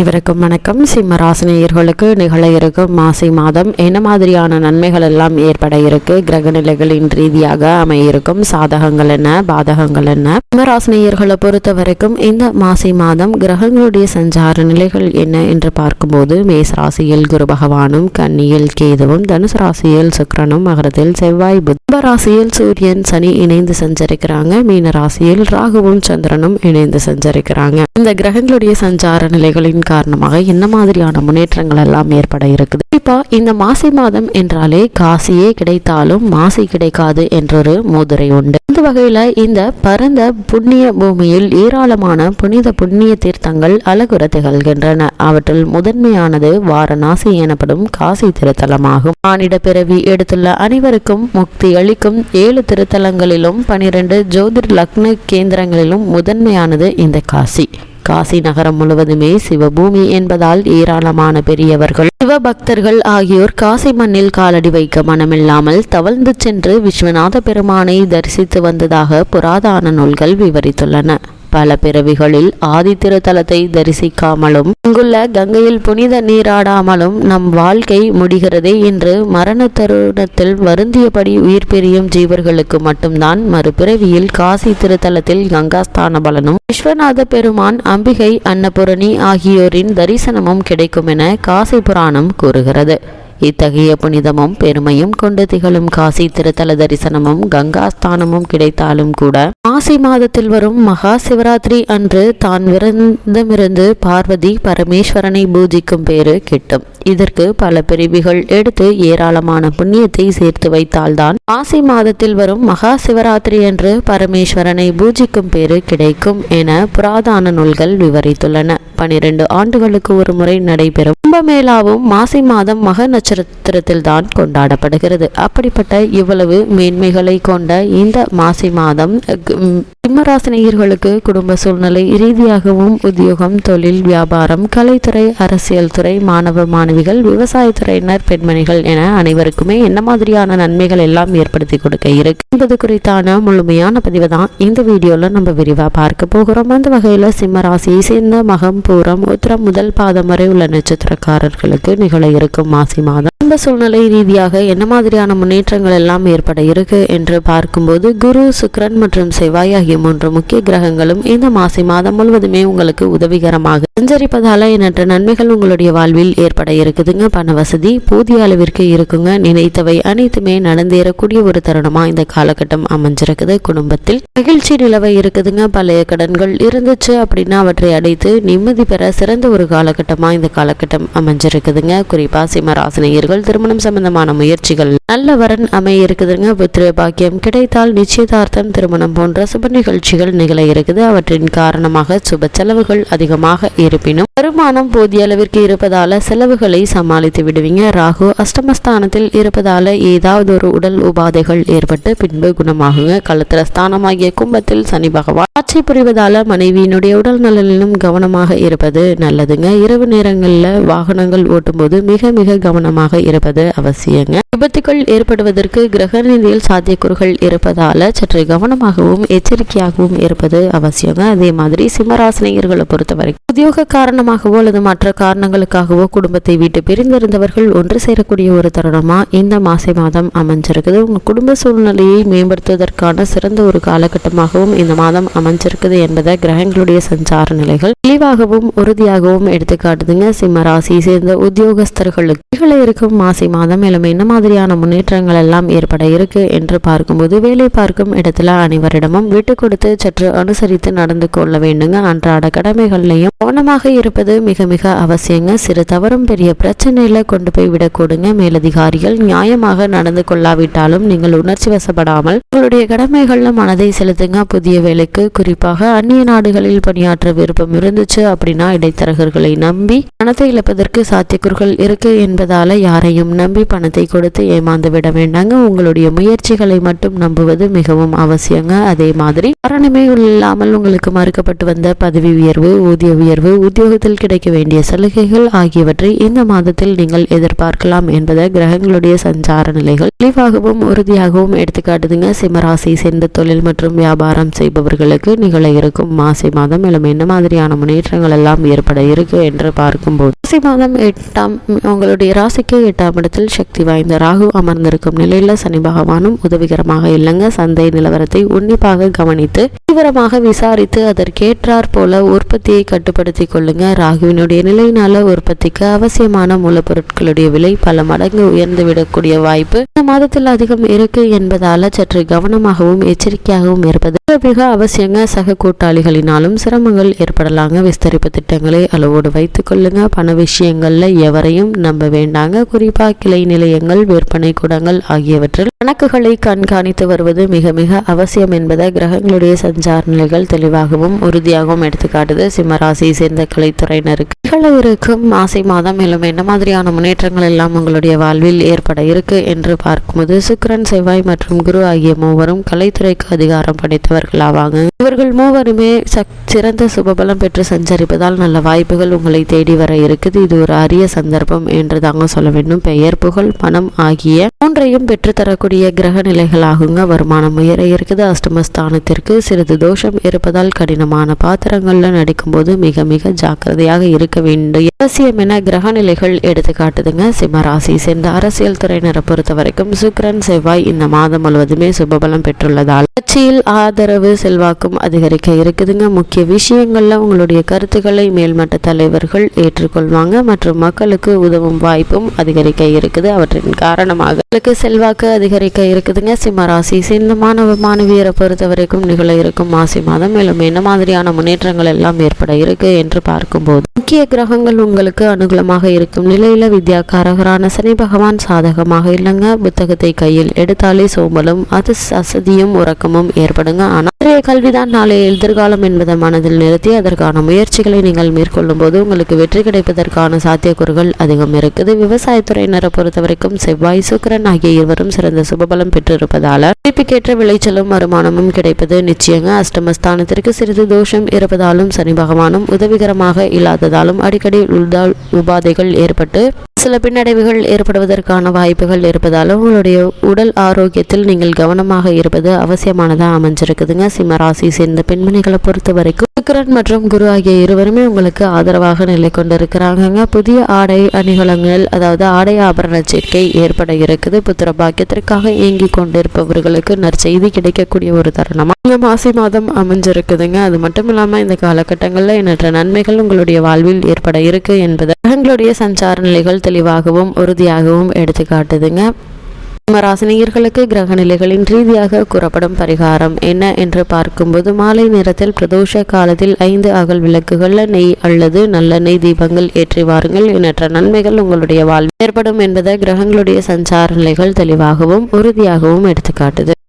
இவருக்கும் வணக்கம். சிம்ம ராசினியர்களுக்கு நிகழ இருக்கும் மாசி மாதம் என்ன மாதிரியான நன்மைகள் எல்லாம் ஏற்பட இருக்கு? கிரக நிலைகளின் ரீதியாக அமையிருக்கும் சாதகங்கள் என்ன? பாதகங்கள் என்ன? சிம்மராசினியர்களை பொறுத்த வரைக்கும் இந்த மாசி மாதம் கிரகங்களுடைய சஞ்சார நிலைகள் என்ன என்று பார்க்கும்போது மேஸ் ராசியில் குரு பகவானும் கன்னியில் கேதுவும் தனுசு ராசியில் சுக்கரனும் மகரத்தில் செவ்வாய் புத்த ராசியில் சூரியன் சனி இணைந்து சஞ்சரிக்கிறாங்க. மீன ராசியில் ராகுவும் சந்திரனும் இணைந்து சஞ்சரிக்கிறாங்க. இந்த கிரகங்களுடைய சஞ்சார நிலைகளின் காரணமாக என்ன மாதிரியான முன்னேற்றங்கள் எல்லாம் ஏற்பட இருக்குது? குறிப்பா இந்த மாசி மாதம் என்றாலே காசியே கிடைத்தாலும் மாசி கிடைக்காது என்றொரு மூதுரை உண்டு. இந்த வகையில இந்த பரந்த புண்ணிய பூமியில் ஏராளமான புனித புண்ணிய தீர்த்தங்கள் அழகுற திகழ்கின்றன. அவற்றில் முதன்மையானது வாரணாசி எனப்படும் காசி திருத்தலமாகும். மானிட பிறவி எடுத்துள்ள அனைவருக்கும் முக்தி அளிக்கும் ஏழு திருத்தலங்களிலும் பனிரெண்டு ஜோதிர் லக்ன கேந்திரங்களிலும் முதன்மையானது இந்த காசி. காசி நகரம் முழுவதுமே சிவபூமி என்பதால் ஏராளமான பெரியவர்கள் சிவபக்தர்கள் ஆகியோர் காசி மண்ணில் காலடி வைக்க மனமில்லாமல் தவழ்ந்து சென்று விஸ்வநாத பெருமானை தரிசித்து வந்ததாக புராதான நூல்கள் விவரித்துள்ளன. பல பிறவிகளில் ஆதி தலத்தை தரிசிக்காமலும் இங்குள்ள கங்கையில் புனித நீராடாமலும் நம் வாழ்க்கை முடிகிறதே என்று மரண தருணத்தில் வருந்தியபடி உயிர் பிரியும் ஜீவர்களுக்கு மட்டும்தான் மறுபிறவியில் காசி திருத்தலத்தில் கங்காஸ்தான பலனும் விஸ்வநாத பெருமான் அம்பிகை அன்னபூரணி ஆகியோரின் தரிசனமும் கிடைக்கும் என காசி புராணம் கூறுகிறது. இத்தகைய புனிதமும் பெருமையும் கொண்டு திகழும் காசி திருத்தல தரிசனமும் கங்காஸ்தானமும் கிடைத்தாலும் கூட மாசி மாதத்தில் வரும் மகா சிவராத்திரி அன்று தான் விரதமிருந்து பார்வதி பரமேஸ்வரனை பூஜிக்கும் பேரு கிட்டும். இதற்கு பல பிரிவுகள் எடுத்து ஏராளமான புண்ணியத்தை சேர்த்து வைத்தால்தான் மாசி மாதத்தில் வரும் மகா சிவராத்திரி என்று பரமேஸ்வரனை பூஜிக்கும் பேரு கிடைக்கும் என புராதான நூல்கள் விவரித்துள்ளன. பனிரெண்டு ஆண்டுகளுக்கு ஒரு முறை நடைபெறும் கும்பமேளாவும் மாசி மாதம் மக நட்சத்திரத்தில் தான் கொண்டாடப்படுகிறது. அப்படிப்பட்ட இவ்வளவு மேன்மைகளை கொண்ட இந்த மாசி மாதம் சிம்மராசினியர்களுக்கு குடும்ப சூழ்நிலை ரீதியாகவும் உத்தியோகம் தொழில் வியாபாரம் கலைத்துறை அரசியல் துறை மாணவ மாணவிகள் விவசாயத்துறையினர் பெண்மணிகள் என அனைவருக்குமே என்ன மாதிரியான நன்மைகள் எல்லாம் ஏற்படுத்தி கொடுக்க இருக்கு என்பது குறித்தான முழுமையான பதிவு தான் இந்த வீடியோவில் நம்ம விரிவாக பார்க்க போகிறோம். அந்த வகையில் சிம்மராசி சேர்ந்த மகம் பூரம் உத்திரம் முதல் பாதம் வரை உள்ள நட்சத்திரக்காரர்களுக்கு நிகழ இருக்கும் மாசி மாதம். குடும்ப சூழ்நிலை ரீதியாக என்ன மாதிரியான முன்னேற்றங்கள் எல்லாம் ஏற்பட இருக்கு என்று பார்க்கும்போது குரு சுக்ரன் மற்றும் செவ்வாய் ஆகிய மூன்று முக்கிய கிரகங்களும் இந்த மாசி மாதம் முழுவதுமே உங்களுக்கு உதவிகரமாக சஞ்சரிப்பதால எண்ணற்ற நன்மைகள் உங்களுடைய வாழ்வில் ஏற்பட இருக்குதுங்க. பண வசதி போதிய அளவிற்கு இருக்குங்க. நினைத்தவை அனைத்துமே நடந்தேறக்கூடிய ஒரு தருணமா இந்த காலகட்டம் அமைஞ்சிருக்குது. குடும்பத்தில் மகிழ்ச்சி நிலவை இருக்குதுங்க. பழைய கடன்கள் இருந்துச்சு அப்படின்னா அவற்றை அடைத்து நிம்மதி பெற சிறந்த ஒரு காலகட்டமா இந்த காலகட்டம் அமைஞ்சிருக்குதுங்க. குறிப்பா சிம்மராசினியர்கள் திருமணம் சம்பந்தமான முயற்சிகள். நல்ல வரன் அமைய இருக்குதுங்க புத்திர பாக்கியம் கிடைத்தால் நிச்சயதார்த்தம் திருமணம் போன்ற சுப நிகழ்ச்சிகள் நிகழ இருக்குது. அவற்றின் காரணமாக சுப செலவுகள் அதிகமாக இருப்பினும் வருமானம் போதிய அளவிற்கு இருப்பதால செலவுகளை சமாளித்து விடுவீங்க. ராகு அஷ்டமஸ்தானத்தில் இருப்பதால ஏதாவது ஒரு உடல் உபாதைகள் ஏற்பட்டு பின்பு குணமாகுங்க. களத்திர ஸ்தானமாகிய கும்பத்தில் சனி பகவான் ஆட்சி புரிவதால மனைவியினுடைய உடல் நலனிலும் கவனமாக இருப்பது நல்லதுங்க. இரவு நேரங்களில் வா வாகனங்கள் ஓட்டும்போது மிக மிக கவனமாக இருப்பது அவசியங்க. விபத்துகள் ஏற்படுவதற்கு கிரக நிதியில் சாத்தியக்கூறுகள் இருப்பதால சற்று கவனமாகவும் எச்சரிக்கையாகவும் இருப்பது அவசியங்க. அதே மாதிரி சிம்மராசினியர்களை பொறுத்தவரைக்கும் உத்தியோக காரணமாகவோ அல்லது மற்ற காரணங்களுக்காகவோ குடும்பத்தை விட்டு பிரிந்திருந்தவர்கள் ஒன்று சேரக்கூடிய ஒரு தருணமா இந்த மாசை மாதம் அமைஞ்சிருக்குது. உங்கள் குடும்ப சூழ்நிலையை மேம்படுத்துவதற்கான சிறந்த ஒரு காலகட்டமாகவும் இந்த மாதம் அமைஞ்சிருக்குது என்பதை கிரகங்களுடைய சஞ்சார நிலைகள் தெளிவாகவும் உறுதியாகவும் எடுத்துக்காட்டுதுங்க. சிம்மராசி ராசியை சேர்ந்த உத்தியோகஸ்தர்களுக்கு இருக்கும் மாசி மாதம் மேலும் என்ன மாதிரியான முன்னேற்றங்கள் எல்லாம் ஏற்பட இருக்கு என்று பார்க்கும்போது வேலை பார்க்கும் இடத்துல அனைவரிடமும் விட்டு கொடுத்து சற்று அனுசரித்து நடந்து கொள்ள வேண்டுங்க. அன்றாட கடமைகள்லையும் கவனமாக இருப்பது மிக மிக அவசியங்க. சிறு தவறும் பெரிய பிரச்சனையில கொண்டு போய் விடக்கூடுங்க. மேலதிகாரிகள் நியாயமாக நடந்து கொள்ளாவிட்டாலும் நீங்கள் உணர்ச்சி வசப்படாமல் உங்களுடைய கடமைகள்ல மனதை செலுத்துங்க. புதிய வேலைக்கு குறிப்பாக அந்நிய நாடுகளில் பணியாற்ற விருப்பம் இருந்துச்சு அப்படின்னா இடைத்தரகர்களை நம்பி பணத்தை இழப்பதற்கு சாத்தியக்கூறுகள் இருக்கு என்பதால யாரையும் நம்பி பணத்தை கொடுத்து ஏமாந்து விட வேண்டாங்க. உங்களுடைய முயற்சிகளை மட்டும் நம்புவது மிகவும் அவசியங்க. அதே மாதிரி காரணமே இல்லாமல் உங்களுக்கு மறுக்கப்பட்டு வந்த பதவி உயர்வு ஊதிய உயர்வு உயர்வு உத்தியோகத்தில் கிடைக்க வேண்டிய சலுகைகள் ஆகியவற்றை இந்த மாதத்தில் நீங்கள் எதிர்பார்க்கலாம் என்பதை கிரகங்களுடைய சஞ்சார நிலைகள் தெளிவாகவும் உறுதியாகவும் எடுத்துக்காட்டுதுங்க. சிம்மராசி சேர்ந்த தொழில் மற்றும் வியாபாரம் செய்பவர்களுக்கு நிகழ இருக்கும் மாசி மாதம் மேலும் என்ன மாதிரியான முன்னேற்றங்கள் எல்லாம் ஏற்பட இருக்கு என்று பார்க்கும்போது. மாசி மாதம் எட்டாம் உங்களுடைய ராசிக்கு எட்டாம் இடத்தில் சக்தி வாய்ந்த ராகு அமர்ந்திருக்கும் நிலையில சனி பகவானும் உதவிகரமாக இல்லைங்க. சந்தை நிலவரத்தை உன்னிப்பாக கவனித்து தீவிரமாக விசாரித்து அதற்கேற்றாற் போல உற்பத்தியை கட்டுப்படுத்தி கொள்ளுங்க. ராகுவினுடைய நிலையினால உற்பத்திக்கு அவசியமான மூலப்பொருட்களுடைய விலை பல மடங்கு உயர்ந்து விடக்கூடிய வாய்ப்பு இந்த மாதத்தில் அதிகம் இருக்கு என்பதால சற்று கவனமாகவும் எச்சரிக்கையாகவும் இருப்பது மிக அவசியங்க. சக கூட்டாளிகளினாலும் சிரமங்கள் ஏற்படலாங்க. விஸ்தரிப்பு திட்டங்களை அளவோடு வைத்துக் கொள்ளுங்க. பண விஷயங்கள்ல எவரையும் நம்ப வேண்டாங்க. குறிப்பாக கிளை நிலையங்கள் விற்பனை கூடங்கள் ஆகியவற்றில் கணக்குகளை கண்காணித்து வருவது மிக மிக அவசியம் என்பதை கிரகங்களுடைய சஞ்சார நிலைகள் தெளிவாகவும் உறுதியாகவும் எடுத்துக்காட்டுது. சிம்மராசியை சேர்ந்த கலைத்துறையினருக்கு நிகழ இருக்கும் மாசி மாதம் மேலும் என்ன மாதிரியான முன்னேற்றங்கள் எல்லாம் உங்களுடைய வாழ்வில் ஏற்பட இருக்கு என்று பார்க்கும்போது சுக்கிரன் செவ்வாய் மற்றும் குரு ஆகிய மூவரும் கலைத்துறைக்கு அதிகாரம் படைத்தவர்களாவாங்க இவர்கள் மூவருமே சிறந்த சுபபலம் பெற்று சஞ்சரிப்பதால் நல்ல வாய்ப்புகள் உங்களை தேடி வர இருக்குது. இது ஒரு அரிய சந்தர்ப்பம் என்று தாங்க சொல்ல வேண்டும். பெயர் புகழ் பணம் ஆகிய மூன்றையும் பெற்றுத்தரக்கூடிய கிரக நிலைகளாகுங்க. வருமானம் உயர இருக்குது. அஷ்டமஸ்தானத்திற்கு சிறிது தோஷம் இருப்பதால் கடினமான பாத்திரங்கள்ல நடிக்கும்போது மிக மிக ஜாக்கிரதையாக இருக்க வேண்டும் அவசியம் என கிரக நிலைகள் எடுத்து காட்டுதுங்க சிம்மராசி சேர்ந்த அரசியல் துறையினரை பொறுத்த வரைக்கும் சுக்ரன் செவ்வாய் இந்த மாதம் முழுவதுமே சுபபலம் பெற்றுள்ளதால் கட்சியில் ஆதரவு செல்வாக்கும் அதிகரிக்க இருக்குதுங்க. முக்கிய விஷயங்கள்ல உங்களுடைய கருத்துக்களை மேல்மட்ட தலைவர்கள் ஏற்றுக்கொள்வாங்க. மற்றும் மக்களுக்கு உதவும் வாய்ப்பும் அதிகரிக்க இருக்குது. அவற்றின் காரணமாக மக்களுக்கு செல்வாக்கு அதிகரிக்க இருக்குதுங்க. சிம்மராசி சிந்த மாணவ மாணவியரை பொறுத்த வரைக்கும் நிகழ இருக்கும் மாசி மாதம். மேலும் என்ன மாதிரியான முன்னேற்றங்கள் எல்லாம் ஏற்பட இருக்கு என்று பார்க்கும்போது முக்கிய கிரகங்கள் உங்களுக்கு அனுகூலமாக இருக்கும் நிலையில வித்யாகாரகரான சனி பகவான் சாதகமாக இல்லைங்க. புத்தகத்தை கையில் எடுத்தாலே சோம்பலும் அது அசதியும் உறக்கமும் ஏற்படுங்க. ஆனால் இன்றைய கல்விதான் நாளைய எதிர்காலம் என்பதை மனதில் நிறுத்தி அதற்கான முயற்சிகளை நீங்கள் மேற்கொள்ளும் போது உங்களுக்கு வெற்றி கிடைப்பதற்கான சாத்தியக்கூறுகள் அதிகம் இருக்குது. விவசாயத்துறையினரை பொறுத்த வரைக்கும் செவ்வாய் சுக்கிரன் ஆகிய இருவரும் சிறந்த சுபபலம் பெற்றிருப்பதால குறிப்பிக்கேற்ற விளைச்சலும் வருமானமும் கிடைப்பது நிச்சயங்க. அஷ்டமஸ்தானத்திற்கு சிறிது தோஷம் இருப்பதாலும் சனி பகவானும் உதவிகரமாக இல்லாததாலும் அடிக்கடி உள்தால் உபாதைகள் ஏற்பட்டு சில பின்னடைவுகள் ஏற்படுவதற்கான வாய்ப்புகள் இருப்பதாலும் உங்களுடைய உடல் ஆரோக்கியத்தில் நீங்கள் கவனமாக இருப்பது அவசியமானதாக அமைஞ்சிருக்குதுங்க. சிம்மராசி சேர்ந்த பெண்மணிகளை பொறுத்த வரைக்கும் சுக்கிரன் மற்றும் குரு ஆகிய இருவருமே உங்களுக்கு ஆதரவாக நிலை கொண்டிருக்கிறாங்க புதிய ஆடை அணிகலங்கள் அதாவது ஆடை ஆபரண சேர்க்கை ஏற்பட இருக்குது புத்திர பாக்கியத்திற்காக இயங்கி கொண்டிருப்பவர்களுக்கு நற்செய்தி கிடைக்கக்கூடிய ஒரு தருணமா? இந்த மாசி மாதம் அமைஞ்சிருக்குதுங்க. அது மட்டும் இல்லாம இந்த காலகட்டங்களில் எண்ணற்ற நன்மைகள் உங்களுடைய வாழ்வில் ஏற்பட இருக்கு என்பதை. கிரகங்களுடைய சஞ்சார நிலைகள் தெளிவாகவும் உறுதியாகவும் எடுத்து காட்டுதுங்க ராசினியர்களுக்கு கிரக நிலைகளின் ரீதியாக கூறப்படும் பரிகாரம் என்ன என்று பார்க்கும்போது மாலை நேரத்தில் பிரதோஷ காலத்தில் ஐந்து அகல் விளக்குகளில் நெய் அல்லது நல்ல நெய் தீபங்கள் ஏற்றி வாருங்கள். எண்ணற்ற நன்மைகள் உங்களுடைய வாழ்வில் ஏற்படும் என்பதை கிரகங்களுடைய சஞ்சார நிலைகள் தெளிவாகவும் உறுதியாகவும் எடுத்துக்காட்டுது.